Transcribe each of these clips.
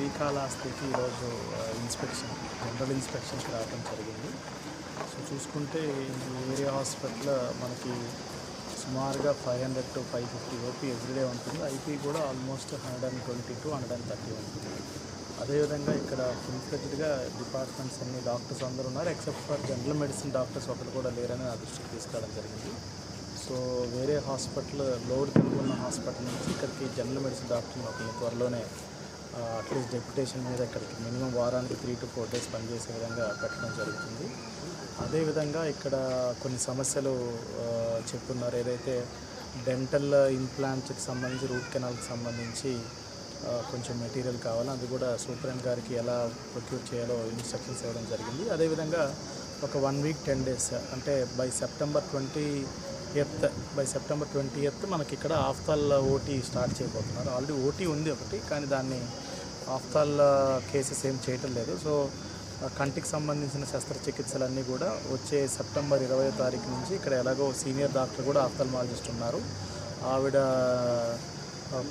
శ్రీకాళహస్తికి ఈరోజు inspection general ఇన్స్పెక్షన్కి రావడం జరిగింది. సో చూసుకుంటే ఈ ఏరియా హాస్పిటల్ మనకి సుమారుగా five hundred to five fifty OP every day ఉంటుంది. ఐపీ కూడా almost hundred and twenty to hundred and thirty ఉంటుంది. అదేవిధంగా ఇక్కడ ఫుల్ ఫ్లెడ్జ్డ్గా డిపార్ట్మెంట్స్ అన్ని డాక్టర్స్ అందరూ ఉన్నారు except for general medicine doctors ఒకరు కూడా లేరని నా దృష్టికి తీసుకురావడం జరిగింది. సో వేరే హాస్పిటల్ లోడ్ తెలుగున్న హాస్పిటల్ నుంచి ఇక్కడికి జనరల్ మెడిసిన్ డాక్టర్ ఒకరిని త్వరలోనే అట్లీస్ట్ డెప్యుటేషన్ మీద ఇక్కడికి మినిమం వారానికి త్రీ టు ఫోర్ డేస్ పనిచేసే విధంగా పెట్టడం జరుగుతుంది. అదేవిధంగా ఇక్కడ కొన్ని సమస్యలు ఆ, చెప్పున్నారు. ఏదైతే డెంటల్ ఇంప్లాంట్కి సంబంధించి రూట్ కెనాల్కి సంబంధించి కొంచెం మెటీరియల్ కావాలి అది కూడా సూపరింట్ గారికి ఎలా ప్రొక్యూర్ చేయాలో ఇన్స్ట్రక్షన్స్ ఇవ్వడం జరిగింది. అదేవిధంగా ఒక వన్ వీక్ టెన్ డేస్ అంటే by September twentieth by September twentieth మనకి ఇక్కడ ఆఫ్తాల్ ఓటీ స్టార్ట్ చేయబోతున్నారు. ఆల్రెడీ ఓటీ ఉంది ఒకటి కానీ దాన్ని ఆఫ్తాల్ కేసెస్ ఏం చేయటం లేదు. సో కంటికి సంబంధించిన శస్త్రచికిత్సలన్నీ కూడా వచ్చే సెప్టెంబర్ ఇరవై తారీఖు నుంచి ఇక్కడ ఎలాగో సీనియర్ డాక్టర్ కూడా ఆఫ్థల్మాలజిస్ట్ ఉన్నారు. ఆవిడ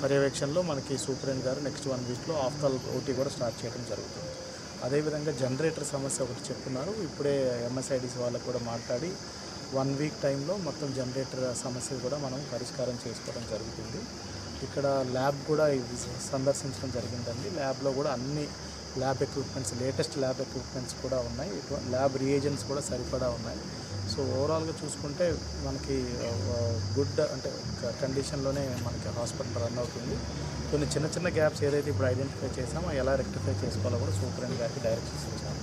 పర్యవేక్షణలో మనకి సూపరింట్ గారు నెక్స్ట్ వన్ వీక్లో ఆఫ్థల్ ఓటీ కూడా స్టార్ట్ చేయడం జరుగుతుంది. అదేవిధంగా జనరేటర్ సమస్య ఒకటి చెప్తున్నారు. ఇప్పుడే ఎంఎస్ఐడిసి వాళ్ళకు కూడా మాట్లాడి వన్ వీక్ టైంలో మొత్తం జనరేటర్ సమస్య కూడా మనం పరిష్కారం చేసుకోవడం జరుగుతుంది. ఇక్కడ ల్యాబ్ కూడా ఇది సందర్శించడం జరిగిందండి. ల్యాబ్లో కూడా అన్ని lab equipments latest lab equipments కూడా ఉన్నాయి. ల్యాబ్ రియేజెంట్స్ కూడా సరిపడా ఉన్నాయి. సో ఓవరాల్గా చూసుకుంటే మనకి గుడ్ అంటే కండిషన్లోనే మనకి హాస్పిటల్ రన్ అవుతుంది. కొన్ని చిన్న చిన్న గ్యాప్స్ ఏదైతే ఇప్పుడు ఐడెంటిఫై చేసామో ఎలా రెక్టిఫై చేసుకోవాలో కూడా సూపరింట్ గారికి డైరెక్షన్స్ ఇచ్చాము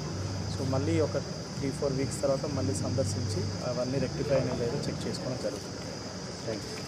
సో మళ్ళీ ఒక త్రీ ఫోర్ వీక్స్ తర్వాత మళ్ళీ సందర్శించి అవన్నీ రెక్టిఫై అనేది చెక్ చేసుకోవడం జరుగుతుంది. Thank you